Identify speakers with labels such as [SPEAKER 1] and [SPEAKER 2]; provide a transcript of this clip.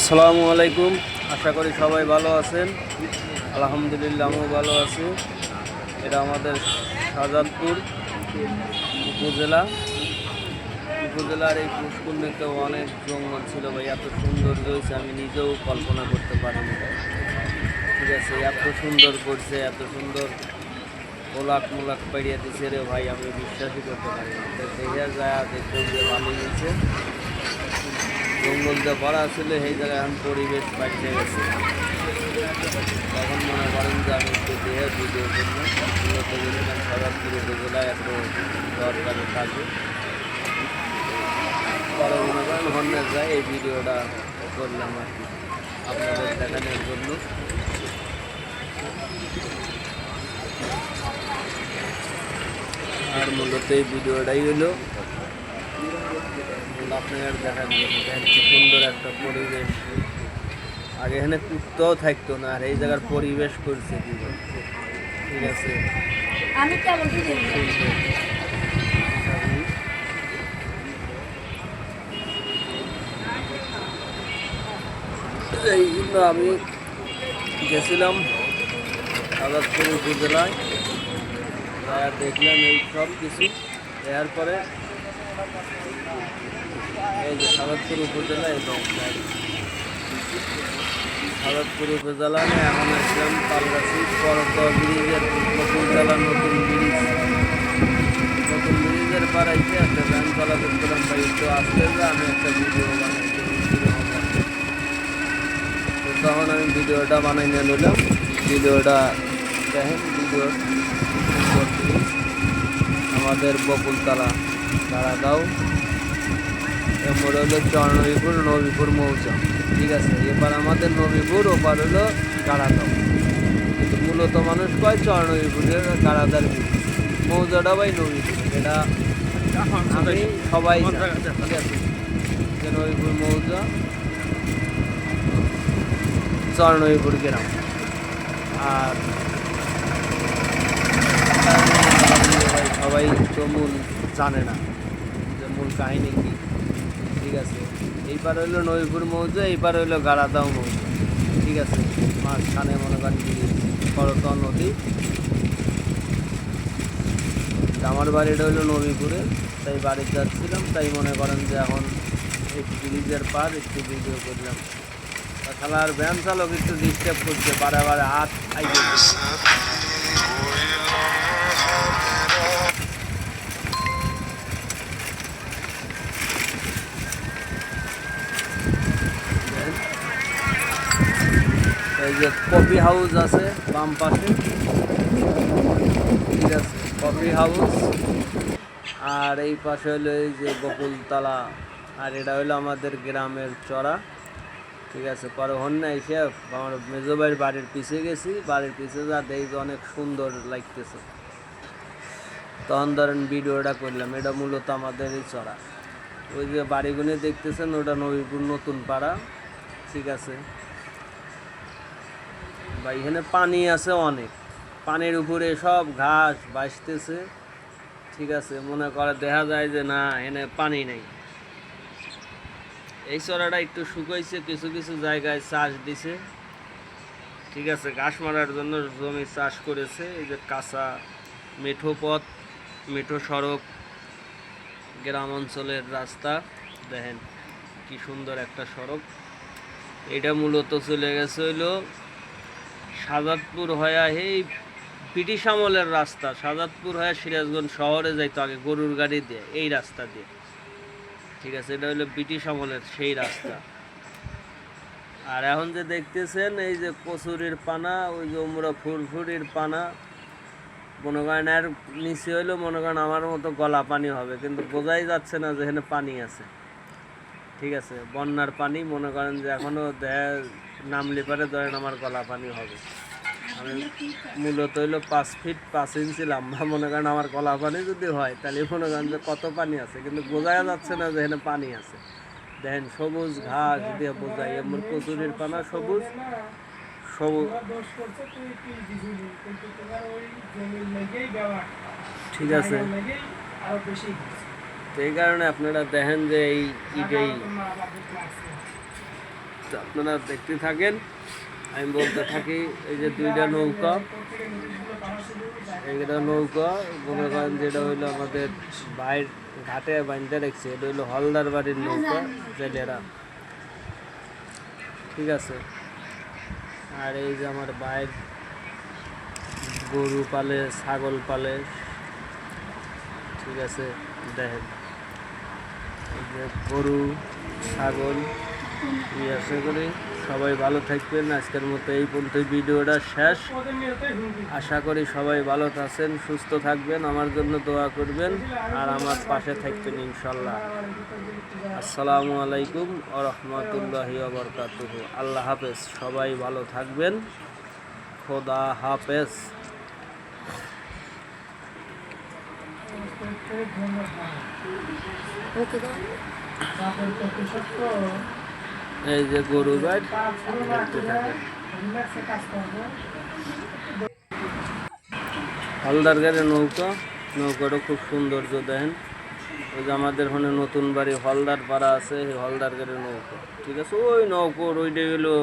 [SPEAKER 1] আসসালামু আলাইকুম। আশা করি সবাই ভালো আছেন। আলহামদুলিল্লাহ, আমিও ভালো আছি। এটা আমাদের শাহজাদপুর উপজেলা। উপজেলার এই পুষ্কুন্ডিতে অনেক জঙ্গল ছিল ভাই, এত সুন্দর হয়েছে আমি নিজেও কল্পনা করতে পারিনি। ঠিক আছে, এত সুন্দর করছে, এত সুন্দর মোলাক মোলাক পাড়িয়ে দিছে রে ভাই, আমি বিশ্বাসই করতে পারি না দেখে যায় দেখতে যে ভালো হয়েছে। জঙ্গল যে ভরা ছিল সেই জায়গায় এখন পরিবেশ পাল্টে গেছে। তখন মনে করেন যে আমি একটু দেহে ভিডিও করব। মূলত গেছিলাম সদাপুর উপজেলায় এত দরকারি কাজে পরে যায় এই ভিডিওটা করলাম আর কি। আপনাদের দেখানোর জন্য। আর মূলত এই ভিডিওটাই হলো। আপনার কি সুন্দর একটা পরিবেশ। আগে এখানে কুত্তাও থাকতো না আর এই জায়গার পরিবেশ করছে ঠিক আছে?
[SPEAKER 2] আমি কেমন
[SPEAKER 1] এই জন্য আমি গেছিলাম আজাদপুর উপজেলায়। আর দেখলাম এই সব কিছু দেওয়ার পরে উপজেলা এখন আসলাম পালগাছি ব্রিজের উপজেলা নতুন ব্রিজ। নতুন ব্রিজের একটা চলাচল করলাম ভাই আসতে আমি একটা ভিডিও বানাই তখন আমি ভিডিওটা বানাই নিয়ে নিলাম। ভিডিওটা দেখেন, ভিডিও। আমাদের বকুলতলা। তারা দাও হলো চরনবীপুর নবীপুর মৌজা ঠিক আছে, এবার আমাদের নবীপুর ওপার হলো গাড়াদাও কিন্তু মূলত মানুষ কয় চরনবীপুরের গাড়াদার মৌজাটা বাই নবীপুর এটা আমি সবাই ঠিক আছে, যে নবীপুর মৌজা চরনবীপুর গ্রাম। আর সবাই তো মূল জানে না। কাহিনী কি? ঠিক আছে। এইবার হইল নইপুর মৌজা, এইবার হইল গাড়াদাও মৌজা। ঠিক আছে? মাঝখানে মনে করেন করতন নদী। আমার বাড়িটা হইল নবীপুরে, তাই বাড়ি যাচ্ছিলাম, তাই মনে করেন যে এখন এই ব্রিজের পার একটু ভিডিও করলাম। খেলার ভ্যান চালক একটু ডিস্টার্ব করছে, বারে বারে হাত আইয়ে এই যে কফি হাউস আছে বাম পাশে। Coffee house. আর এই পাশে হলো এই যে বকুলতলা আর এটা হলো আমাদের গ্রামের চড়া। ঠিক আছে, পরে হন্যা এসে আমার মেজোবাইয়ের বাড়ির পিছে গেছি। বাড়ির পিছে যা দেখি অনেক সুন্দর লাগতেছে। তখন ধরেন ভিডিওটা করলাম, এটা মূলত আমাদের এই চড়া। ওই যে বাড়িগুলো দেখতেছেন, ওটা নবীপুর নতুন পাড়া। ঠিক আছে বা এখানে পানি আছে অনেক। পানির উপরে সব ঘাস ভাসতেছে। ঠিক আছে, মনে করে দেখা যায় যে না, এখানে পানি নেই। এই চড়াটা একটু শুকাইছে, কিছু কিছু জায়গায় চাষ দিছে। ঠিক আছে, ঘাস মারার জন্য জমি চাষ করেছে। এই যে কাঁচা মেঠো পথ, মেঠো সড়ক, গ্রাম অঞ্চলের রাস্তা। দেখেন কি সুন্দর একটা সড়ক। এটা মূলত চলে গেছে হইল সাজাদপুর হয়ে এই ব্রিটিশ আমলের রাস্তা, সাজাদপুর হয়ে সিরাজগঞ্জ শহরে যাইতো আগে গরুর গাড়ি দিয়ে, এই রাস্তা দিয়ে। ঠিক আছে, এটা হলো ব্রিটিশ আমলের সেই রাস্তা। আর এখন যে দেখতেছেন, এই যে কচুরির পানা, ওই যে উমরা ফুরফুরির পানা, মনে করেন আর নিচে হইলেও মনে করেন আমার মতো গলা পানি হবে, কিন্তু বোঝাই যাচ্ছে না যে এখানে পানি আছে। ঠিক আছে, বন্যার পানি, মনে করেন যে এখনও দেয় নামলে পারে ধরেন আমার গলা পানি হবে। আমি মূলত হইল পাঁচ ফিট পাঁচ ইঞ্চি লম্বা। মনে করেন আমার গলা পানি যদি হয়, তাহলে মনে করেন যে কত পানি আছে। কিন্তু বোঝা যাচ্ছে না যে পানি আছে। দেখেন সবুজ ঘাস দিয়ে বোঝাই এমন কচুরির পানা সবুজ সবুজ। ঠিক আছে। এই কারণে আপনারা দেখেন যে এই ইটেই আপনারা দেখতে থাকেন, আমি বলতে থাকি, এই যে দুইটা নৌকা এইটা নৌকা, মনে করেন যেটা হইল আমাদের বাইর ঘাটে বাঁধতে রেখেছে, এটা হইল হলদার বাড়ির নৌকা, জেলেরা। ঠিক আছে? আর এই যে আমার বাইর গরু পালে, ছাগল পালে, ঠিক আছে, দেখেন। গরু, ছাগল এই আশা করি সবাই ভালো থাকবেন আজকের মতো এই পর্যন্ত ভিডিওটা শেষ আশা করি সবাই ভালো আছেন সুস্থ থাকবেন আমার জন্য দোয়া করবেন আর আমার পাশে থাকবেন ইনশাল্লাহ আসসালামু আলাইকুম ও রহমতুল্লাহি বরকাতুহ আল্লাহ হাফেজ সবাই ভালো থাকবেন খোদা হাফেজ
[SPEAKER 2] ওকে
[SPEAKER 1] এই যে গরু গাছ দেখতে গাড়ি নৌকা, নৌকাটা খুব সৌন্দর্য দেখেন। ওই যে আমাদের ওখানে নতুন বাড়ি হলদার পাড়া আছে হলদার গাড়ি নৌকা। ঠিক আছে, ওই নৌকোর ওইটা হলো